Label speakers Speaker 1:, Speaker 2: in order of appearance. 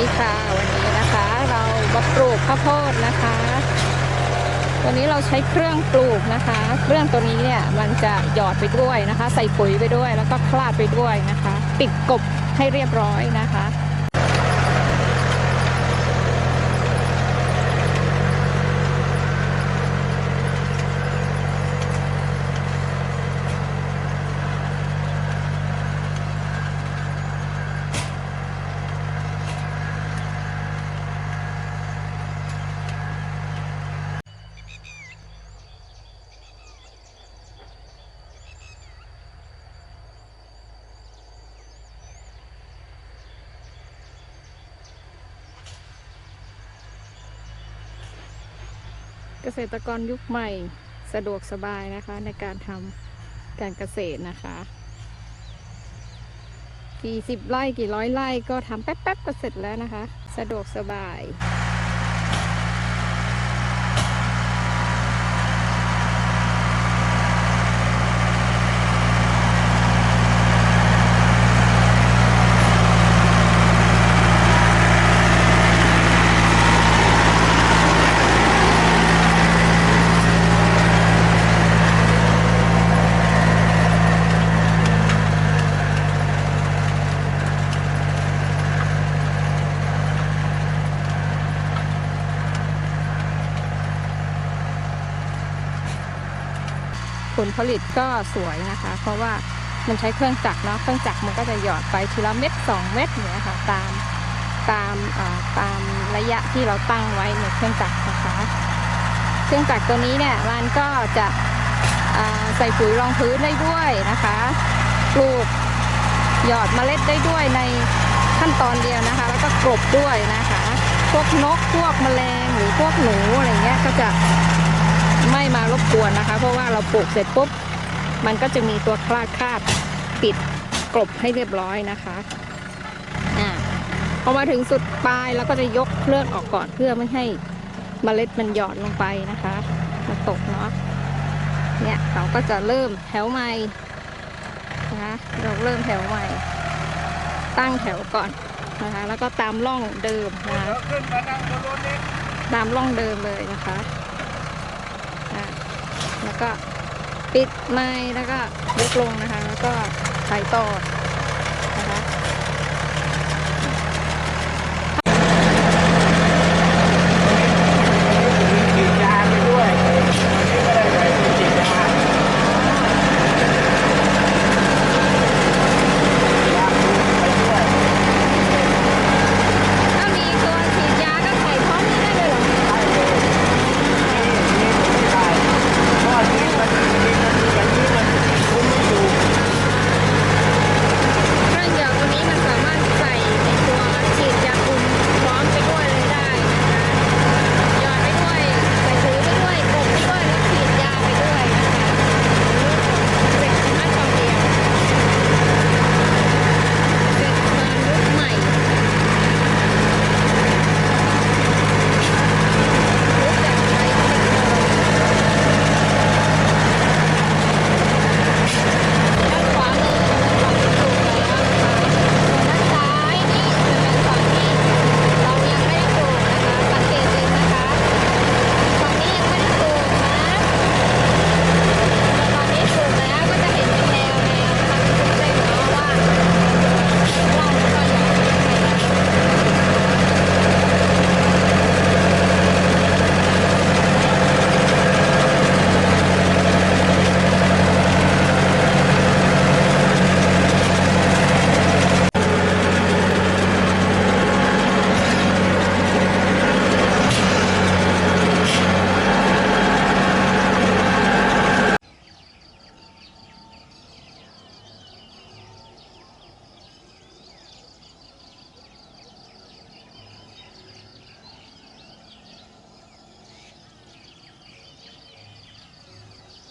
Speaker 1: ดีค่ะวันนี้นะคะ เรามาปลูกข้าวโพดนะคะวันนี้เราใช้เครื่องปลูกนะคะ เครื่องตัวนี้เนี่ยมันจะหยอดไปด้วยนะคะ ใส่ปุ๋ยไปด้วยแล้วก็คลาดไปด้วยนะคะปิดกบให้เรียบร้อยนะคะ เกษตรกรยุคใหม่สะดวกสบายนะคะ ในการทำการเกษตรนะคะ กี่สิบไร่กี่ร้อยไร่ก็ทำแป๊บๆก็เสร็จแล้วนะคะ สะดวกสบาย ลผลิตก็สวยนะคะ เพราะว่ามันใช้เครื่องจักรเนาะเครื่องจักรมันก็จะหยอดไปทีละเม็ดสองเม็ดเนี้ยค่ะตามตามตามระยะที่เราตั้งไว้ในเครื่องจักรนะคะ เครื่องจักรตัวนี้เนี่ยมันก็จะใส่ปุ๋ยรองพื้นได้ด้วยนะคะปลูกหยอดเมล็ดได้ด้วยในขั้นตอนเดียวนะคะ แล้วก็กลบด้วยนะคะ พวกนกพวกแมลงหรือพวกหนูอะไรเงี้ยก็จะ ม่มารบกวนนะคะ เพราะว่าเราปลูกเสร็จปุ๊บ มันก็จะมีตัวคลาดคาดปิดกลบให้เรียบร้อยนะคะอ่าพอมาถึงสุดปลายเราก็จะยกเครื่องออกก่อนเพื่อไม่ให้เมล็ดมันหยอดลงไปนะคะมันตกเนาะเนี่ยเราก็จะเริ่มแถวใหม่นะคะเราเริ่มแถวใหม่ ตั้งแถวก่อนนะคะ แล้วก็ตามร่องเดิมนะคะตามร่องเดิมเลยนะคะ ก็ปิดไม้แล้วก็ยกลงนะคะ แล้วก็ใส่ต่อ